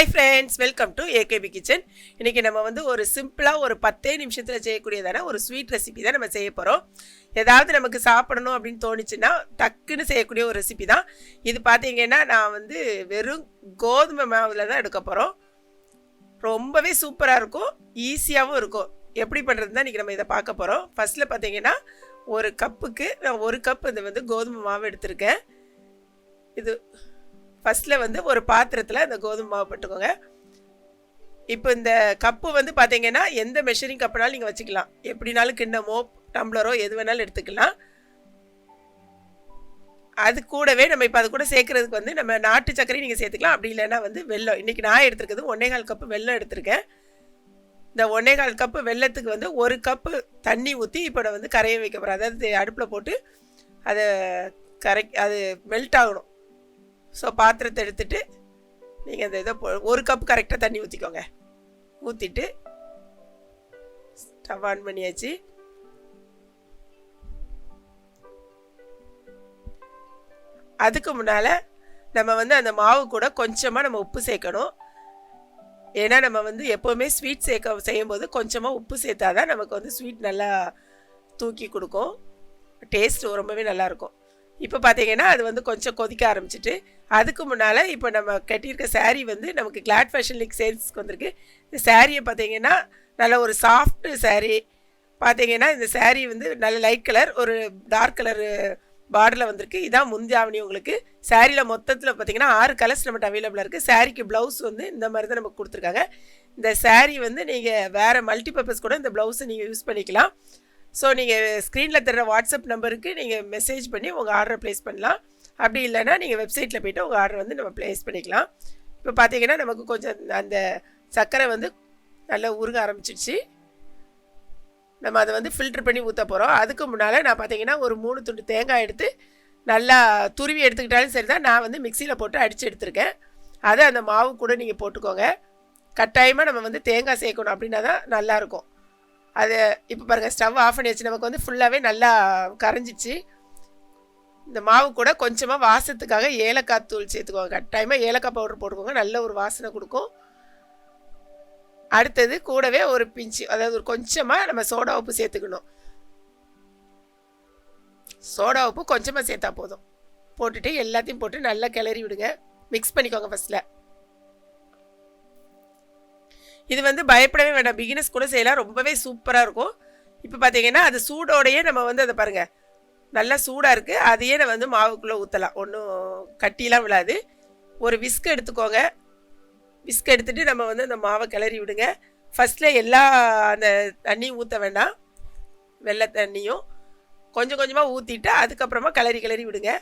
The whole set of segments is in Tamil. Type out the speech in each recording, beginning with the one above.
Hi friends welcome to A K P kitchen இன்றைக்கி நம்ம வந்து ஒரு சிம்பிளாக ஒரு பத்தே நிமிஷத்தில் செய்யக்கூடியதான ஒரு ஸ்வீட் ரெசிபி தான் நம்ம செய்ய போகிறோம் ஏதாவது நமக்கு சாப்பிடணும் அப்படின்னு தோணுச்சுன்னா டக்குன்னு செய்யக்கூடிய ஒரு ரெசிபி தான். இது பார்த்தீங்கன்னா நான் வந்து வெறும் கோதுமை மாவில் தான் எடுக்க போகிறோம் ரொம்பவே சூப்பராக இருக்கும். ஈஸியாகவும் இருக்கும். எப்படி பண்ணுறது தான் இன்றைக்கி நம்ம இதை பார்க்க போகிறோம் ஃபஸ்ட்டில் பார்த்தீங்கன்னா ஒரு கப்புக்கு நான் ஒரு கப் இது வந்து கோதுமை மாவு எடுத்திருக்கேன். இது ஃபஸ்ட்டில் வந்து ஒரு பாத்திரத்தில் இந்த கோதுமை மாவு போட்டுக்கோங்க. இப்போ இந்த கப்பு வந்து பார்த்தீங்கன்னா எந்த மெஷரிங் கப்புனாலும் நீங்கள் வச்சுக்கலாம். எப்படினாலும் கிண்ணமோ டம்ளரோ எது வேணாலும் எடுத்துக்கலாம். அது கூடவே நம்ம இப்போ அது கூட சேர்க்குறதுக்கு வந்து நம்ம நாட்டு சர்க்கரையும் நீங்கள் சேர்த்துக்கலாம். அப்படி இல்லைன்னா வந்து வெள்ளம் இன்றைக்கி நான் எடுத்துருக்கிறது ஒன்றே கால் கப்பு வெல்லம் எடுத்திருக்கேன். இந்த ஒன்றே கால் கப்பு வெல்லத்துக்கு வந்து ஒரு கப்பு தண்ணி ஊற்றி இப்போ நான் வந்து கரைய வைக்க போகிறேன் அதாவது அடுப்பில் போட்டு அதை கரை அது மெல்ட் ஆகணும். ஸோ பாத்திரத்தை எடுத்துட்டு நீங்கள் அந்த இதை ஒரு கப் கரெக்டாக தண்ணி ஊற்றிக்கோங்க ஊற்றிட்டு ஸ்டவ் ஆன் பண்ணியாச்சு. அதுக்கு முன்னால் நம்ம வந்து அந்த மாவு கூட கொஞ்சமாக நம்ம உப்பு சேர்க்கணும். ஏன்னா நம்ம வந்து எப்போவுமே ஸ்வீட் சேர்க்க செய்யும்போது கொஞ்சமாக உப்பு சேர்த்தா தான் நமக்கு வந்து ஸ்வீட் நல்லா தூக்கி கொடுக்கும். டேஸ்ட் ரொம்பவே நல்லாயிருக்கும் இப்போ பார்த்தீங்கன்னா அது வந்து கொஞ்சம் கொதிக்க ஆரம்பிச்சிட்டு அதுக்கு முன்னால் இப்போ நம்ம கட்டியிருக்க சாரீ வந்து நமக்கு கிளாட் ஃபேஷன் லீக் சேல்ஸ்க்கு வந்திருக்கு. இந்த சாரியை பார்த்தீங்கன்னா நல்ல ஒரு சாஃப்ட் சாரீ பார்த்தீங்கன்னா இந்த சாரீ வந்து நல்ல லைட் கலர் ஒரு டார்க் கலரு பார்டரில் வந்திருக்கு. இதான் முந்தாவணி உங்களுக்கு. சாரியில் மொத்தத்தில் பார்த்தீங்கன்னா ஆறு கலர்ஸ் நம்மகிட்ட அவைலபிளாக இருக்குது சாரிக்கு ப்ளவுஸ் வந்து இந்த மாதிரி தான் நமக்கு கொடுத்துருக்காங்க. இந்த சாரீ வந்து நீங்கள் வேறு மல்டிபர்பஸ் கூட இந்த ப்ளவுஸை நீங்கள் யூஸ் பண்ணிக்கலாம். ஸோ நீங்கள் ஸ்க்ரீனில் தர்ற வாட்ஸ்அப் நம்பருக்கு நீங்கள் மெசேஜ் பண்ணி உங்கள் ஆர்டரை ப்ளேஸ் பண்ணலாம். அப்படி இல்லைன்னா நீங்கள் வெப்சைட்டில் போய்ட்டு உங்கள் ஆர்டர் வந்து நம்ம ப்ளேஸ் பண்ணிக்கலாம். இப்போ பார்த்தீங்கன்னா நமக்கு கொஞ்சம் அந்த சர்க்கரை வந்து நல்லா உருக ஆரம்பிச்சிடுச்சு. நம்ம அதை வந்து ஃபில்டர் பண்ணி ஊற்ற போகிறோம் அதுக்கு முன்னால் நான் பார்த்தீங்கன்னா ஒரு மூணு துண்டு தேங்காய் எடுத்து நல்லா துருவி எடுத்துக்கிட்டாலும் சரி தான் நான் வந்து மிக்சியில் போட்டு அடித்து எடுத்திருக்கேன். அதை அந்த மாவு கூட நீங்கள் போட்டுக்கோங்க. கட்டாயமாக நம்ம வந்து தேங்காய் சேர்க்கணும் அப்படின்னா தான் நல்லாயிருக்கும் அது இப்போ பாருங்கள் ஸ்டவ் ஆஃப் பண்ணியாச்சு. நமக்கு வந்து ஃபுல்லாகவே நல்லா கரைஞ்சிச்சு. இந்த மாவு கூட கொஞ்சமாக வாசத்துக்காக ஏலக்காய் தூள் சேர்த்துக்கோங்க. கட்டாயமாக ஏலக்காய் பவுடர் போட்டுக்கோங்க. நல்ல ஒரு வாசனை கொடுக்கும். அடுத்தது கூடவே ஒரு பிஞ்சு அதாவது ஒரு கொஞ்சமாக நம்ம சோடா உப்பு சேர்த்துக்கணும். சோடா உப்பு கொஞ்சமாக சேர்த்தா போதும். போட்டுட்டு எல்லாத்தையும் போட்டு நல்லா கிளறி விடுங்க. மிக்ஸ் பண்ணிக்கோங்க ஃபஸ்ட்டில் இது வந்து பயப்படவே வேண்டாம். பிகினஸ் கூட செய்யலாம். ரொம்பவே சூப்பராக இருக்கும். இப்போ பார்த்தீங்கன்னா அது சூடோடையே நம்ம வந்து அதை பாருங்கள் நல்லா சூடாக இருக்குது அதையே நான் வந்து மாவுக்குள்ளே ஊற்றலாம் ஒன்றும் கட்டிலாம் விழாது. ஒரு விஸ்க் எடுத்துக்கோங்க. விஸ்க் எடுத்துகிட்டு நம்ம வந்து அந்த மாவை கிளறி விடுங்க. ஃபஸ்ட்டில் எல்லா அந்த தண்ணியும் ஊற்ற வேண்டாம். வெள்ளை தண்ணியும். கொஞ்சம் கொஞ்சமாக ஊற்றிட்டு அதுக்கப்புறமா கிளறி கிளறி விடுங்க.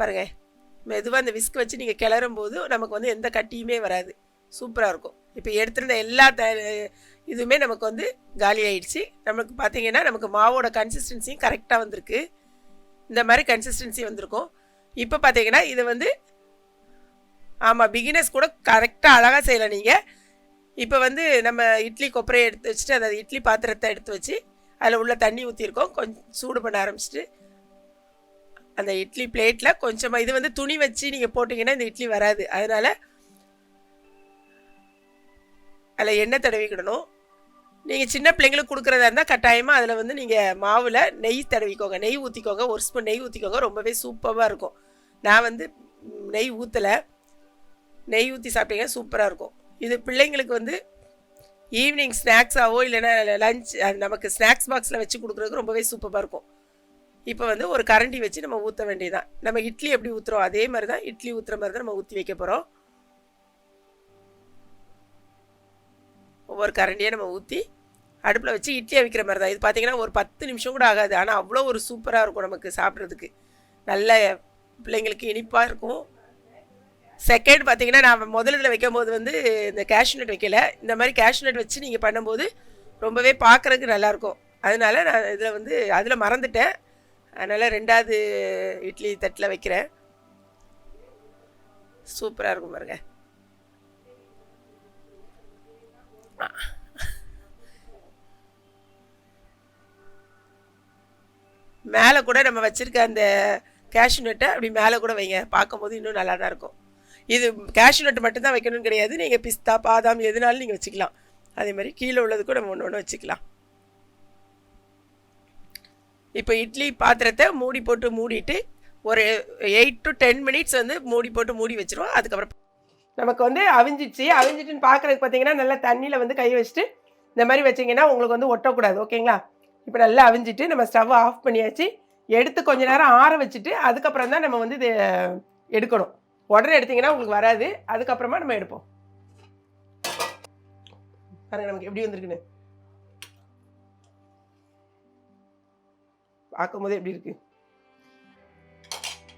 பாருங்கள் மெதுவாக அந்த விஸ்க் வச்சு நீங்கள் கிளறும் போது நமக்கு வந்து எந்த கட்டியுமே வராது. சூப்பராக இருக்கும். இப்போ எடுத்துருந்த எல்லா த இதுவுமே நமக்கு வந்து காலி ஆயிடுச்சு. நமக்கு பார்த்தீங்கன்னா நமக்கு மாவோட கன்சிஸ்டன்சியும் கரெக்டாக வந்திருக்கு. இந்த மாதிரி கன்சிஸ்டன்சி வந்திருக்கும். இப்போ பார்த்தீங்கன்னா இது வந்து ஆமாம் பிகினர்ஸ் கூட கரெக்டாக அழகாக செய்யலாம் நீங்கள் இப்போ வந்து நம்ம இட்லி கொப்பரையை எடுத்து வச்சுட்டு அந்த இட்லி பாத்திரத்தை எடுத்து வச்சு அதில் உள்ள தண்ணி ஊற்றிருக்கோம் கொஞ்சம் சூடு பண்ண ஆரம்பிச்சிட்டு அந்த இட்லி பிளேட்டில் கொஞ்சமாக இது வந்து துணி வச்சு நீங்கள் போட்டிங்கன்னா இந்த இட்லி வராது. அதனால் அதில் எண்ணெய் தடவிக்கிடணும். நீங்கள் சின்ன பிள்ளைங்களுக்கு கொடுக்குறதா இருந்தால் கட்டாயமாக அதில் வந்து நீங்கள் மாவில் நெய் தடவிக்கோங்க. நெய் ஊற்றிக்கோங்க ஒரு ஸ்பூன் நெய் ஊற்றிக்கோங்க ரொம்பவே சூப்பராக இருக்கும். நான் வந்து நெய் ஊற்றலை நெய் ஊற்றி சாப்பிட்டீங்க சூப்பராக இருக்கும். இது பிள்ளைங்களுக்கு வந்து ஈவினிங் ஸ்நாக்ஸாவோ இல்லைன்னா லஞ்ச் நமக்கு ஸ்நாக்ஸ் பாக்ஸில் வச்சு கொடுக்குறதுக்கு ரொம்பவே சூப்பராக இருக்கும். இப்போ வந்து ஒரு கரண்டி வச்சு நம்ம ஊற்ற வேண்டியதுதான். நம்ம இட்லி எப்படி ஊற்றுறோம் அதே மாதிரி தான் இட்லி ஊற்றுற மாதிரி தான் நம்ம ஊற்றி வைக்க போகிறோம் ஒவ்வொரு கரண்டியாக நம்ம ஊற்றி அடுப்பில் வச்சு இட்லி அவிக்கிற மாதிரி தான் இது பார்த்திங்கன்னா ஒரு பத்து நிமிஷம் கூட ஆகாது. ஆனால் அவ்வளோ ஒரு சூப்பராக இருக்கும் நமக்கு சாப்பிட்றதுக்கு. நல்ல பிள்ளைங்களுக்கு இனிப்பாக இருக்கும். செகண்ட் பார்த்தீங்கன்னா நான் முதல்ல இதில் வைக்கும்போது வந்து இந்த கேஷ்யூ நட் வைக்கல. இந்த மாதிரி கேஷ்யூ நட் வச்சு நீங்கள் பண்ணும்போது ரொம்பவே பார்க்குறதுக்கு நல்லாயிருக்கும் அதனால நான் இதில் வந்து அதில் மறந்துட்டேன். அதனால் ரெண்டாவது இட்லி தட்டில் வைக்கிறேன். சூப்பராக இருக்கும் பாருங்கள் மேலே கூட நம்ம வச்சுருக்க அந்த கேஷ்யூ நட்டை அப்படி மேலே கூட வைங்க. பார்க்கும்போது இன்னும் நல்லா தான் இருக்கும். இது கேஷ்யூ நட் மட்டும்தான் வைக்கணும்னு கிடையாது. நீங்கள் பிஸ்தா பாதாம் எதுனாலும் நீங்கள் வச்சுக்கலாம். அதே மாதிரி கீழே உள்ளதுக்கும் நம்ம ஒன்று ஒன்று வச்சுக்கலாம். இப்போ இட்லி பாத்திரத்தை மூடி போட்டு மூடிட்டு ஒரு எயிட் டு டென் மினிட்ஸ் வந்து மூடி போட்டு மூடி வச்சிருவோம். அதுக்கப்புறம் நமக்கு வந்து அவிஞ்சிச்சு. அவிஞ்சிட்டுன்னு பார்க்குறதுக்கு பார்த்தீங்கன்னா நல்லா தண்ணியில் வந்து கை வச்சுட்டு இந்த மாதிரி வச்சிங்கன்னா உங்களுக்கு வந்து ஒட்டக்கூடாது. ஓகேங்களா? இப்போ நல்லா அவிஞ்சிட்டு நம்ம ஸ்டவ் ஆஃப் பண்ணியாச்சு. எடுத்து கொஞ்ச நேரம் ஆற வச்சுட்டு அதுக்கப்புறம் தான் நம்ம வந்து இது எடுக்கணும். உடனே எடுத்தீங்கன்னா உங்களுக்கு வராது. அதுக்கப்புறமா நம்ம எடுப்போம். பாருங்க நமக்கு எப்படி வந்திருக்குன்னு. பார்க்கும்போது எப்படி இருக்கு?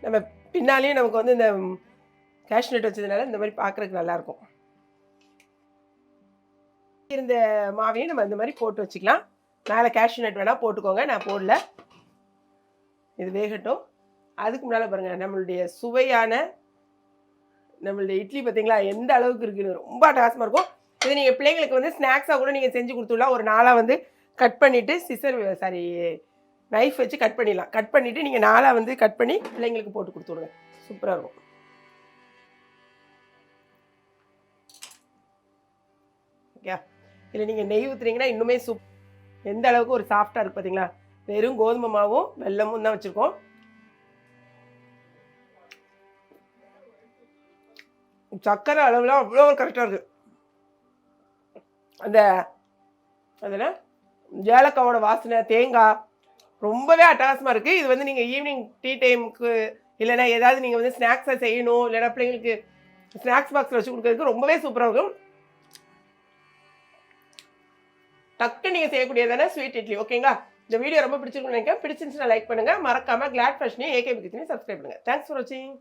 நம்ம பின்னாலேயும் நமக்கு வந்து இந்த கேஷ்நட் வச்சதுனால இந்த மாதிரி பார்க்குறதுக்கு நல்லாயிருக்கும். இருந்த மாவையும் நம்ம இந்த மாதிரி போட்டு வச்சுக்கலாம். மேலே கேஷ்யூ வேணால் போட்டுக்கோங்க நான் போடல. இது வேகட்டும். அதுக்கு முன்னால் பாருங்கள் நம்மளுடைய சுவையான நம்மளுடைய இட்லி பார்த்தீங்களா எந்த அளவுக்கு இருக்குன்னு ரொம்ப அட்டகாசமாக இருக்கும். இது நீங்கள் பிள்ளைங்களுக்கு வந்து ஸ்நாக்ஸாக கூட நீங்கள் செஞ்சு கொடுத்துடலாம். ஒரு நாளாக வந்து கட் பண்ணிவிட்டு சிசர் சாரி நைஃப் வச்சு கட் பண்ணிடலாம். கட் பண்ணிவிட்டு நீங்கள் நாளாக வந்து கட் பண்ணி பிள்ளைங்களுக்கு போட்டு கொடுத்துடுங்க. சூப்பராக இருக்கும். ஓகே இல்லை நீங்கள் நெய் ஊற்றுனீங்கன்னா இன்னுமே சூப் எந்த அளவுக்கு ஒரு சாஃப்டாக இருக்குது பார்த்தீங்களா வெறும் கோதுமை மாவும் வெல்லமும் தான் வச்சுருக்கோம். சக்கரை அளவுலாம் அவ்வளோ கரெக்டாக இருக்குது அந்த அதில் ஏலக்காவோட வாசனை தேங்காய் ரொம்பவே அட்டகாசமாக இருக்குது இது வந்து நீங்கள் ஈவினிங் டீ டைமுக்கு இல்லைன்னா ஏதாவது நீங்கள் வந்து ஸ்நாக்ஸை செய்யணும். இல்லைன்னா பிள்ளைங்களுக்கு ஸ்நாக்ஸ் பாக்ஸில் வச்சு கொடுக்கறதுக்கு ரொம்பவே சூப்பராக இருக்கும். டக்கு நீங்கள் செய்யக்கூடியதான ஸ்வீட் இட்லி ஓகேங்களா இந்த வீடியோ ரொம்ப பிடிச்சிருக்குன்னு நினைக்கிறேன். பிடிச்சிருந்துச்சுன்னா லைக் பண்ணுங்கள் மறக்காமல் கிளாட் ஃபேஷனையும் ஏகே கிச்சனையும் சப்ஸ்கிரைப் பண்ணுங்கள் தேங்க்ஸ் ஃபார் வாட்சிங்